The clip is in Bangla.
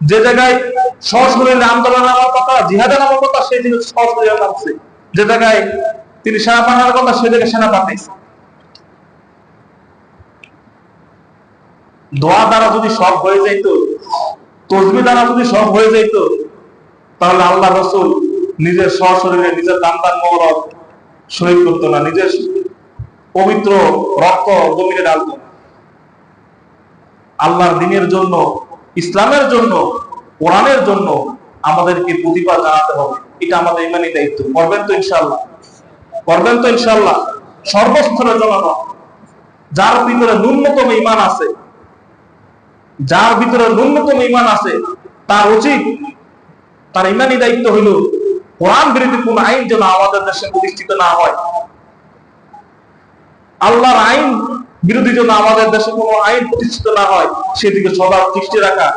যে জায়গায় সশরীরে আন্দোলন নামার কথা, জিহাদে নামার কথা, সেই দিকে সশরীরে নামছে যে জায়গায় তিনি সেনা পাঠানোর কথা সে জায়গায় সেনা পাঠাইছে দোয়া দ্বারা যদি সব হয়ে যাইত, তসবি দ্বারা যদি সব হয়ে যাইত, তাহলে আল্লাহ রসুল নিজের সশরীরে নিজের দান দান মহরত শহীদ করতো না, নিজের পবিত্র রক্ত জমিনে ডালতো। আল্লাহর দিনের জন্য ইসলামের জন্য, কোরআনের জন্য আমাদেরকে প্রতিবাদ জানাতে হবে। এটা আমাদের ইমানি দায়িত্ব। করবেন তো ইনশাল্লাহ করবেন তো ইনশাল্লাহ সর্বস্তরের জনগণ, যার ভিতরে ন্যূনতম ইমান আছে, যার ভিতরে ন্যূনতম ইমান আছে, তার উচিত, তার ইমানি দায়িত্ব হইল, কোরআন বিরোধী কোন আইন যেন আমাদের দেশে প্রতিষ্ঠিত না হয়। আল্লাহর আইন বিরোধী যেন আমাদের দেশে কোনো আইন প্রতিষ্ঠিত না হয় সেদিকে সবার দৃষ্টি রাখা।